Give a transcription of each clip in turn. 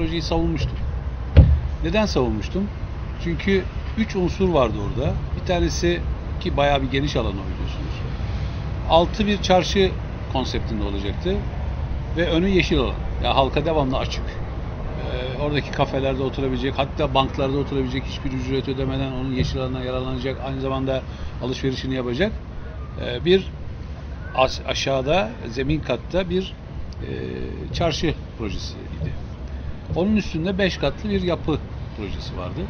projeyi savunmuştum. Neden savunmuştum? Çünkü üç unsur vardı orada. Bir tanesi ki bayağı bir geniş alan o biliyorsunuz. Altı bir çarşı konseptinde olacaktı ve önü yeşil alan. Yani halka devamlı açık. Ee, oradaki kafelerde oturabilecek, hatta banklarda oturabilecek hiçbir ücret ödemeden onun yeşil alanına yararlanacak, aynı zamanda alışverişini yapacak. Ee, bir aşağıda, zemin katta bir e, çarşı projesiydi. Onun üstünde 5 katlı bir yapı projesi vardı.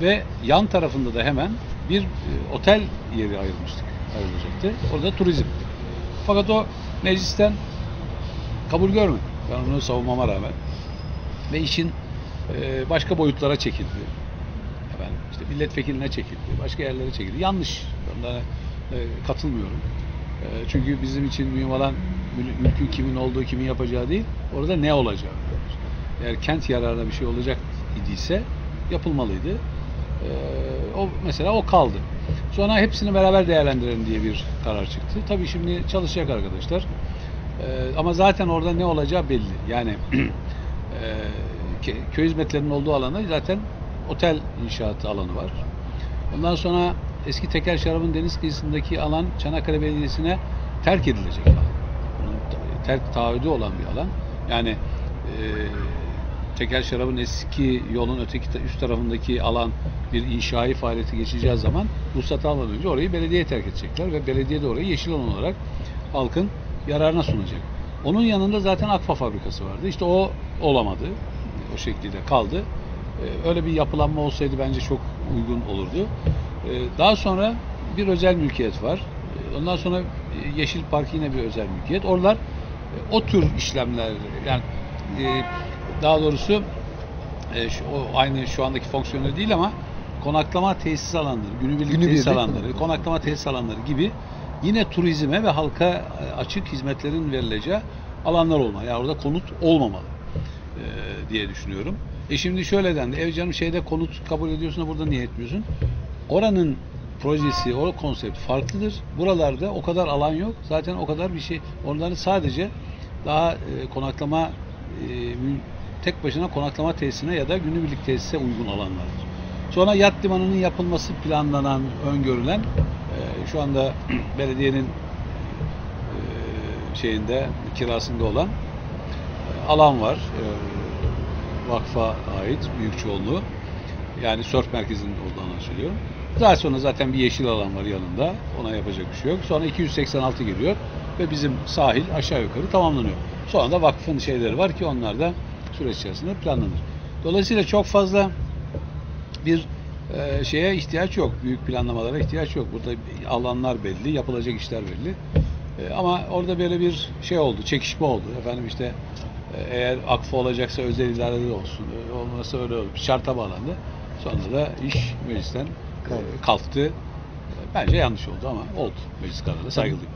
Ve yan tarafında da hemen bir e, otel yeri ayrılmıştık, ayrılacaktı. Orada turizm. Fakat o meclisten kabul görmedi. Ben onu savunmama rağmen. Ve işin e, başka boyutlara çekildi. Efendim, işte milletvekiline çekildi, başka yerlere çekildi. Yanlış. Ben de katılmıyorum. E, çünkü bizim için mühim olan mül- mülkün kimin olduğu, kimin yapacağı değil, orada ne olacağı. Eğer kent yararına bir şey olacak idiyse yapılmalıydı. E, o mesela o kaldı. Sonra hepsini beraber değerlendirelim diye bir karar çıktı. Tabii şimdi çalışacak arkadaşlar. Ee, ama zaten orada ne olacağı belli. Yani e, köy hizmetlerinin olduğu alanda zaten otel inşaatı alanı var. Ondan sonra eski tekel şarabın deniz kıyısındaki alan Çanakkale Belediyesi'ne terk edilecek alan. Terk taahhüdü olan bir alan. Yani e, tekel şarabın eski yolun öteki üst tarafındaki alan bir inşai faaliyeti geçeceği zaman ruhsat almadan önce orayı belediyeye terk edecekler ve belediye de orayı yeşil alan olarak halkın yararına sunacak. Onun yanında zaten Akfa fabrikası vardı. İşte o olamadı. O şekilde kaldı. Ee, Öyle bir yapılanma olsaydı bence çok uygun olurdu. Ee, Daha sonra bir özel mülkiyet var. Ee, Ondan sonra e, Yeşil Park yine bir özel mülkiyet. Oralar e, o tür işlemler yani e, daha doğrusu e, şu- o aynı şu andaki fonksiyonel değil ama konaklama tesis alanları, günübirlik Günübirlik tesis alanları, konaklama tesis alanları gibi yine turizme ve halka e, açık hizmetlerin verileceği alanlar olmalı. Yani orada konut olmamalı e, diye düşünüyorum. E şimdi şöyle dendi. Ev canım şeyde konut kabul ediyorsun da burada niye etmiyorsun? Oranın projesi, o konsept farklıdır. Buralarda o kadar alan yok. Zaten o kadar bir şey. Onların sadece daha e, konaklama e, tek başına konaklama tesisine ya da günübirlik tesise uygun alanlardır. Sonra yat limanının yapılması planlanan, öngörülen e, şu anda belediyenin e, şeyinde kirasında olan e, alan var. Vakfa ait büyük çoğunluğu. Yani sörf merkezinin olduğunu söylüyorum. Daha sonra zaten bir yeşil alan var yanında. Ona yapacak bir şey yok. Sonra 286 geliyor ve bizim sahil aşağı yukarı tamamlanıyor. Sonra da vakfın şeyleri var ki onlar da süreç içerisinde planlanır. Dolayısıyla çok fazla bir e, şeye ihtiyaç yok. Büyük planlamalara ihtiyaç yok. Burada alanlar belli, yapılacak işler belli. E, ama orada böyle bir şey oldu, çekişme oldu. Efendim işte e, eğer akfa olacaksa özel idarede olsun. E, olmasa öyle olur. Bir şarta bağlandı. Sonra da iş meclisten e, kalktı. E, Bence yanlış oldu ama oldu. Meclis kararı saygılıyım.